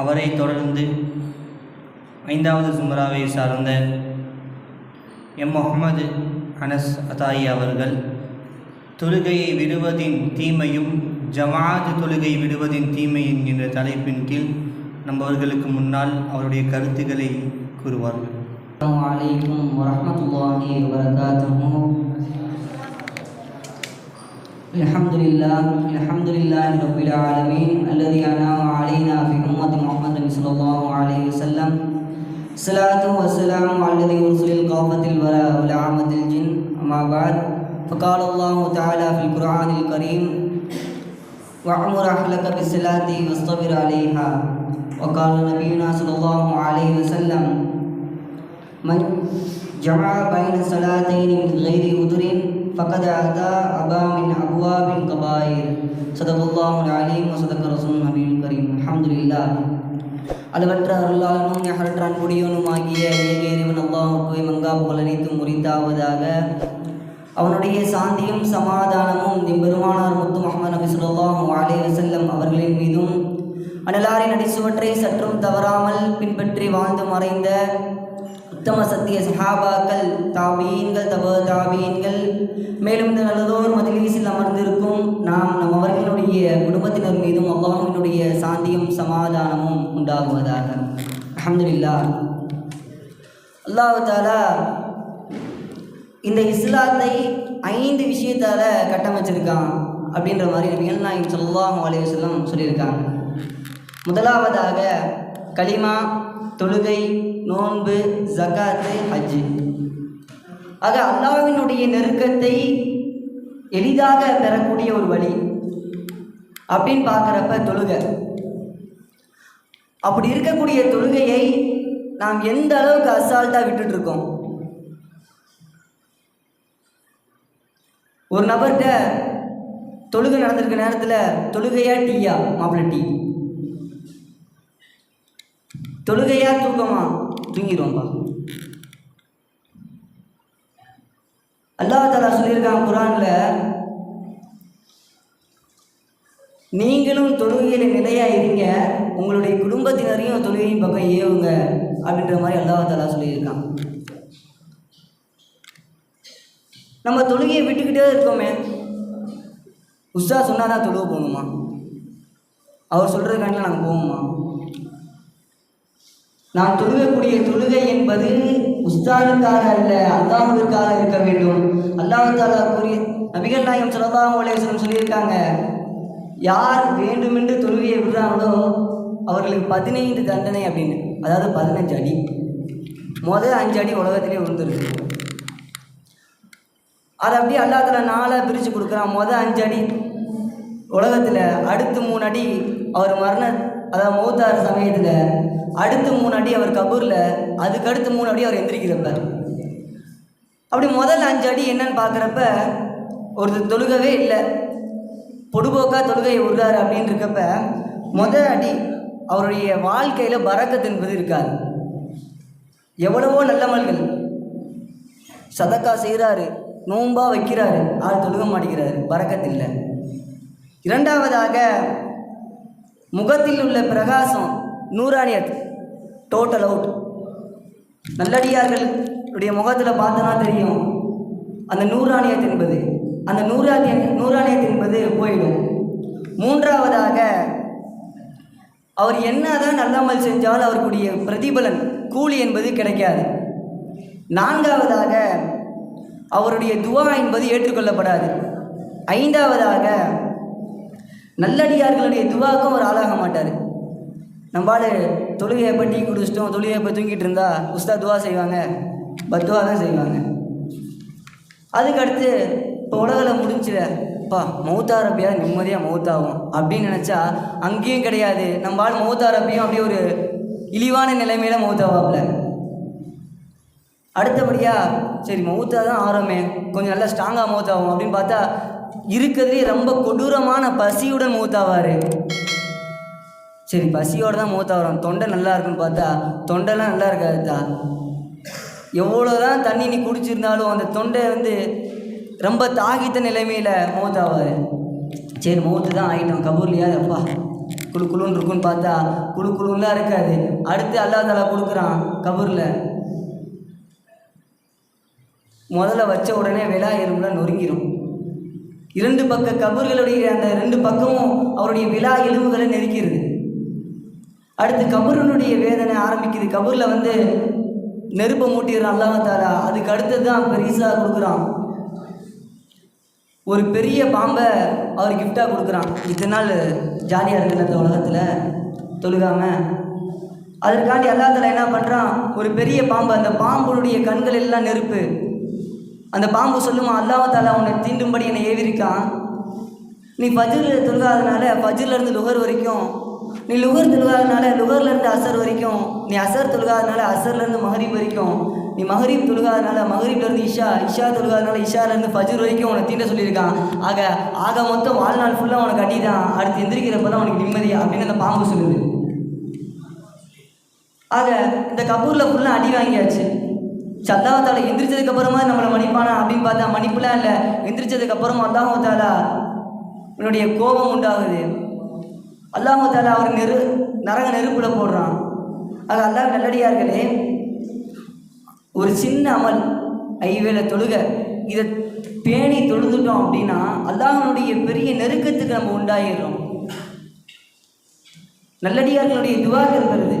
அவரை தொடர்ந்து ஐந்தாவது சுமராவை சார்ந்த எம் முகமது அனஸ் அதாயி அவர்கள் தொழுகையை விடுவதின் தீமையும் ஜமாத் தொழுகை விடுவதின் தீமையும் என்ற தலைப்பின் கீழ் நம்மவர்களுக்கு முன்னால் அவருடைய கருத்துக்களை கூறுவார்கள். அலைக்கும் வரமத்துல்லாஹி الحمد لله الحمد لله رب العالمين الذي أنعم علينا في أمة محمد صلى الله عليه وسلم. الصلاة والسلام على الذي أرسل القافة الوراء والعامة الجن. أما بعد فقال الله تعالى في القرآن الكريم وأمر أهلك بالصلاة واصطبر عليها. وقال نبينا صلى الله عليه وسلم من جمع بين صلاتين من غير عذر فقد أتى أبا من أبواب الكبائر صدق الله العليم وصدق رسول النبي الكريم الحمد لله அளவற்ற அருளாளனும் நிகரற்ற அன்புடையவனுமாகிய ஏக இறைவன் அல்லாஹுக்கு மங்கா புகழனைத்தும் முறித்தாவதாக அவனுடைய சாந்தியும் சமாதானமும் எம்பெருமானார் முத்து முகமது நபி ஸல்லல்லாஹு அலைஹி வஸல்லம் அவர்களின் மீதும் அனலாரின் அடிசுவற்றை சற்றும் தவறாமல் பின்பற்றி வாழ்ந்து மறைந்த உத்தம சத்திய சஹாபாக்கள் தாபீன்கள் தப தாபீன்கள். மேலும் இந்த நல்லதோர் மதிலீசில் அமர்ந்திருக்கும் நாம் நம் அவர்களுடைய குடும்பத்தினர் மீதும் அல்லாஹினுடைய சாந்தியும் சமாதானமும் உண்டாகுவதாக. அஹமதுல்லா அல்லாஹ் தாலா இந்த இஸ்லாத்தை ஐந்து விஷயத்தால் கட்டமைச்சிருக்கான் அப்படின்ற மாதிரி நபிகள் நாயகம் ஸல்லல்லாஹு அலைஹி சொல்லியிருக்காங்க. முதலாவதாக களிமா தொழுகை நோன்பு ஜகாத்து ஹஜ்ஜு. ஆக அல்லாவினுடைய நெருக்கத்தை எளிதாக பெறக்கூடிய ஒரு வழி அப்படின்னு பார்க்குறப்ப தொழுகை. அப்படி இருக்கக்கூடிய தொழுகையை நாம் எந்த அளவுக்கு அசால்ட்டாக விட்டுட்டு இருக்கோம் ஒரு நபர்கிட்ட தொழுகை நடந்திருக்க நேரத்தில் தொழுகையா டீயா? மாப்பிள்ளை டீ. தொழுகையா தூக்கமா? தூங்கிடுவோம்ப்பா அல்லா தாலா சொல்லியிருக்கான் குரான்ல நீங்களும் தொழுகையில் நிலையாக இருங்க உங்களுடைய குடும்பத்தினரையும் தொழுகையும் பக்கம் ஏவுங்க அப்படின்ற மாதிரி அல்லாஹ் தாலா சொல்லியிருக்கான். நம்ம தொழுகையை விட்டுக்கிட்டே இருக்கோமே. உஷா சொன்னால் தான் தொழுக போகணுமா? அவர் சொல்கிறதுக்காண்டிலாம் நாங்கள் போவோமா? நாம் தொழுகக்கூடிய தொழுகை என்பது உஸ்தானுக்காக அல்ல அல்லாஹுவிற்காக இருக்க வேண்டும். அல்லாஹாலா கூறிய நபிகள் நாயகம் ஸல்லல்லாஹு அலைஹி சொல்லியிருக்காங்க யார் வேண்டுமென்று தொழுகையை விடுறாங்களோ அவர்களுக்கு பதினைந்து தண்டனை அப்படின்னு. அதாவது பதினஞ்சு அடி. முதல் அஞ்சு அடி உலகத்திலே விழுந்துருக்கு அதை அப்படியே அல்லாத்துல நாளாக பிரித்து கொடுக்குறான். மொதல் அஞ்சு அடி உலகத்தில் அடுத்து மூணு அடி அவர் மரண அதாவது மௌத்தார சமயத்தில் அடுத்து மூணு அடி அவர் கபூரில் அதுக்கு அடுத்து மூணு அடி அவர் எந்திரிக்கிறப்ப அப்படி முதல் அஞ்சு அடி என்னன்னு பார்க்குறப்ப ஒருத்தர் தொழுகவே இல்லை. பொடுபோக்கா தொழுகையை விடுறாரு அப்படின்னு இருக்கப்ப முதல் அடி அவருடைய வாழ்க்கையில் பறக்கத்து என்பது இருக்காது எவ்வளவோ நல்லமல்கள் சதக்கா செய்கிறாரு நோம்பாக வைக்கிறாரு ஆள் தொழுக மாட்டேங்கிறாரு பறக்கத்தில்லை. இரண்டாவதாக முகத்தில் உள்ள பிரகாசம் நூறானியத் டோட்டல் அவுட் நல்லடியார்களுடைய முகத்தில் பார்த்தனா தெரியும். அந்த நூறானியத் என்பது அந்த நூறானிய நூறானியத் என்பது போயிடும். மூன்றாவதாக அவர் என்னதான் நல்லமல் செஞ்சால் அவருக்குரிய பிரதிபலன் கூலி என்பது கிடைக்காது. நான்காவதாக அவருடைய துவா என்பது ஏற்றுக்கொள்ளப்படாது. ஐந்தாவதாக நல்லடியார்களுடைய துவாக்கும் அவர் ஆளாக மாட்டார். நம்மளால தொழுகையை எப்போ டீ குடிச்சிட்டோம் தொழுகையை எப்போ தூங்கிட்டு இருந்தா உஸ்தா துவா செய்வாங்க பத்துவா தான் செய்வாங்க. அதுக்கடுத்து இப்போ உலகில் முடிஞ்சிட அப்பா மௌத்தாரப்பியா நிம்மதியாக மௌத்தாகும் அப்படின்னு நினச்சா அங்கேயும் கிடையாது. நம்ம ஆள் மௌத்தாரப்பியும் அப்படியே ஒரு இழிவான நிலைமையில மௌத்தாவாப்ல. அடுத்தபடியாக சரி மௌத்தா தான் ஆரோமே கொஞ்சம் நல்லா ஸ்ட்ராங்காக மௌத்தாகும் அப்படின்னு பார்த்தா இருக்கிறதுலே ரொம்ப கொடூரமான பசியுடன் மூத்தாவார். சரி பசியோடு தான் மூத்தாவரம். தொண்டை நல்லா இருக்குன்னு பார்த்தா தொண்டைலாம் நல்லா இருக்காதுதா எவ்வளோ தான் தண்ணி நீ குடிச்சிருந்தாலும் அந்த தொண்டை வந்து ரொம்ப தாகித்த நிலைமையில் மூத்தாவார். சரி மூத்து தான் ஆகிட்டோம் கபூர்லையா அப்பா குழு குழுன்னு இருக்குன்னு பார்த்தா குழு குழுலாம் இருக்காது. அடுத்து அல்லா தாலா கொடுக்குறான் கபூரில். முதல்ல வச்ச உடனே விழா எறும்புல நொறுங்கிடும் இரண்டு பக்க கபர்களுடைய அந்த ரெண்டு பக்கமும் அவருடைய விழா எலும்புகளை நெருக்கிறது. அடுத்து கபருனுடைய வேதனை ஆரம்பிக்குது. கபூரில் வந்து நெருப்பை மூட்டிடுறான் அல்லாஹ் தாலா அதுக்கு அடுத்தது தான் பெரிசாக கொடுக்குறான். ஒரு பெரிய பாம்பை அவர் கிஃப்டாக கொடுக்குறான். இத்தனை நாள் ஜாலியாக இருக்குது அந்த உலகத்தில்? தொழுகாமல் அதற்காண்டி அல்லாஹ் என்ன பண்ணுறான் ஒரு பெரிய பாம்பு அந்த பாம்புடைய கண்கள் எல்லாம் நெருப்பு. அந்த பாம்பு சொல்லுமா அல்லாஹ் உன்னை தீண்டும்படி என்னை ஏவிருக்கான். நீ ஃபஜ்ரில் தொழுகாதனால ஃபஜ்ர்லேருந்து லுகர் வரைக்கும் நீ லுகர் தொழுகாதனால லுகர்லேருந்து அசர் வரைக்கும் நீ அசர் தொழுகாதனால அசர்லேருந்து மஹரீப் வரைக்கும் நீ மஹரீப் தொழுகாதனால மஹரீப்லேருந்து இஷா இஷா தொழுகாதனால இஷாலேருந்து ஃபஜ்ர் வரைக்கும் உனக்கு தீண்ட சொல்லியிருக்கான். ஆக ஆக மொத்தம் வாழ்நாள் ஃபுல்லாக உனக்கு அடி தான் அடுத்து எந்திரிக்கிறப்ப தான் உனக்கு நிம்மதி அப்படின்னு அந்த பாம்பு சொல்லுது. ஆக இந்த கபூரில் ஃபுல்லாக அடி வாங்கியாச்சு. சல்லாவத்தால எந்திரிச்சதுக்கு அப்புறமா நம்மளை மன்னிப்பானா அப்படின்னு பார்த்தா மன்னிப்புலாம் இல்லை. எந்திரிச்சதுக்கு அப்புறமா அல்லாஹாலா உன்னுடைய கோபம் உண்டாகுது. அல்லாஹாலா அவர் நெரு நரக நெருப்புல போடுறான். ஆக அல்லாஹ் நல்லடியார்களே ஒரு சின்ன அமல் ஐவேளை தொழுக. இதை பேணி தொழுதுட்டோம் அப்படின்னா அல்லாஹனுடைய பெரிய நெருக்கத்துக்கு நம்ம உண்டாயிடுறோம். நல்லடியார்களுடைய துவாக்கள் வருது.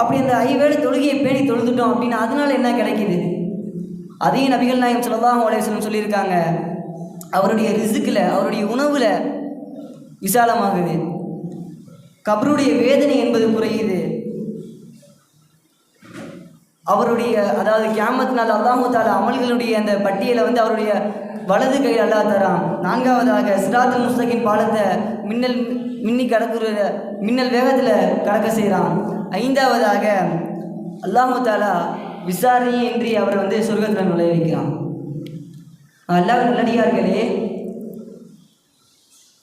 அப்படி அந்த ஐவேளை தொழுகையை பேணி தொழுதுட்டோம் அப்படின்னு அதனால என்ன கிடைக்குது? அதையும் நபிகள் நாயகம் சொல்லலாம் அலையம் சொல்லியிருக்காங்க அவருடைய ரிசுக்கில் அவருடைய உணவில் விசாலமாகுது. கபருடைய வேதனை என்பது குறையுது. அவருடைய அதாவது கியாமத் நாள் அல்லாஹு தால அமல்களுடைய அந்த பட்டியலை வந்து அவருடைய வலது கையில் அல்லா தரான். நான்காவதாக சிராத்து முஸ்தகின் பாலத்தை மின்னல் மின்னி கடக்குற மின்னல் வேகத்தில் கடக்க செய்கிறான் ஐந்தாவதாக அல்லாஹு தாலா விசாரணையின்றி அவரை வந்து சொர்க்கத்தில் நுழைய வைக்கிறான் அல்லாஹ் நல்லடியார்களே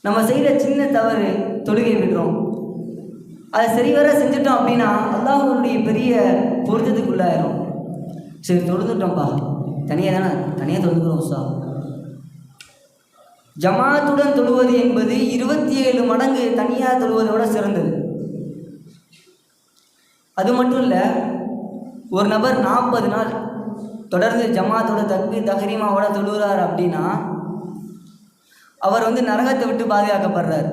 நம்ம செய்கிற சின்ன தவறு தொழுகை விடுறோம். அதை சரிவர செஞ்சுட்டோம் அப்படின்னா அல்லாஹனுடைய பெரிய பொருத்தத்துக்குள்ளாயிரும். சரி தொழுதுட்டோம்ப்பா தனியாக தானே தனியாக தொழுதுக்கிறோம் உஷா ஜமாத்துடன் தொழுவது என்பது இருபத்தி ஏழு மடங்கு தனியாக தொழுவதோட சிறந்தது. அது மட்டும் இல்லை ஒரு நபர் நாற்பது நாள் தொடர்ந்து ஜமாத்தோட தக்கு தஹரிமாவோட தொழுகிறார் அப்படின்னா அவர் வந்து நரகத்தை விட்டு பாதுகாக்கப்படுறார்.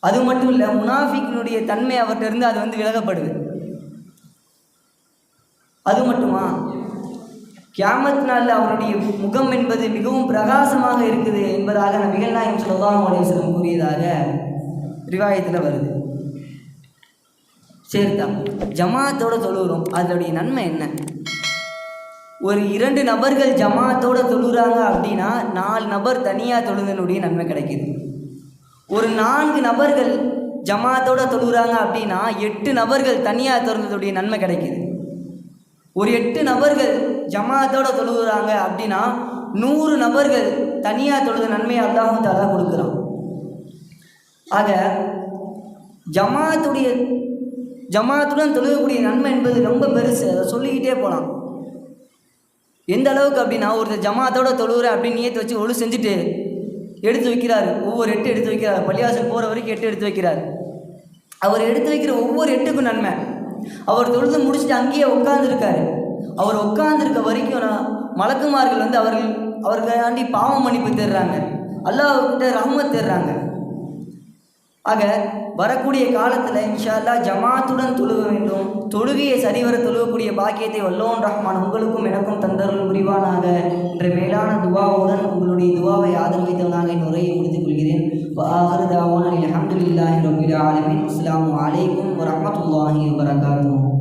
அது மட்டும் இல்லை முனாஃபிக்கினுடைய தன்மை அவர்கிட்ட இருந்து அது வந்து விலகப்படுது. அது மட்டுமா? கியாமத் நாளில் அவருடைய முகம் என்பது மிகவும் பிரகாசமாக இருக்குது என்பதாக நபிகள் நாயகம் சொல்லலாம் அலேஸ்வரம் கூறியதாக ரிவாயத்தில் வருது. சரிதான் ஜமாத்தோட தொழுகிறோம் அதனுடைய நன்மை என்ன? ஒரு இரண்டு நபர்கள் ஜமாத்தோட தொழுகிறாங்க அப்படின்னா நாலு நபர் தனியாக தொழுதனுடைய நன்மை கிடைக்குது. ஒரு நான்கு நபர்கள் ஜமாத்தோட தொழுகிறாங்க அப்படின்னா எட்டு நபர்கள் தனியாக தொழுந்ததுடைய நன்மை கிடைக்குது. ஒரு எட்டு நபர்கள் ஜமாத்தோட தொழுகிறாங்க அப்படின்னா நூறு நபர்கள் தனியாக தொழுத நன்மையை அல்லாஹும் தாலா கொடுக்குறான். ஆக ஜமாத்துடைய ஜமாத்துடன் தொழுகக்கூடிய நன்மை என்பது ரொம்ப பெருசு. அதை சொல்லிக்கிட்டே போகலாம் எந்த அளவுக்கு அப்படின்னா ஒருத்தர் ஜமாத்தோட தொழுகிற அப்படின்னு நியத்து வச்சு ஒழு செஞ்சுட்டு எடுத்து வைக்கிறார். ஒவ்வொரு எட்டு எடுத்து வைக்கிறார். பள்ளிவாசல் போகிற வரைக்கும் எட்டு எடுத்து வைக்கிறார். அவர் எடுத்து வைக்கிற ஒவ்வொரு எட்டுக்கும் நன்மை. அவர் தொழுது முடிச்சுட்டு அங்கேயே உட்காந்துருக்காரு அவர் உட்காந்துருக்க வரைக்கும் நான் மலக்குமார்கள் வந்து அவர்கள் அவர்களாண்டி பாவ மன்னிப்பு தேடுறாங்க. அல்லாஹ்கிட்ட ரஹ்மத் தேடுறாங்க. ஆக வரக்கூடிய காலத்தில் இன்ஷா ஜமாத்துடன் தொழுக வேண்டும். தொழுகையை சரிவர தொழுகக்கூடிய பாக்கியத்தை வல்லோன் ரஹ்மான் உங்களுக்கும் எனக்கும் தந்தருள் புரிவானாக என்ற மேலான துவாவுடன் உங்களுடைய துவாவை ஆதரவித்தவனாக என் உரையை முடித்துக் கொள்கிறேன். ஆஹர் தாவான் ஆலமின். அஸ்லாம் வலைக்கம் வரமத்துல்லாஹி வரகாத்தும்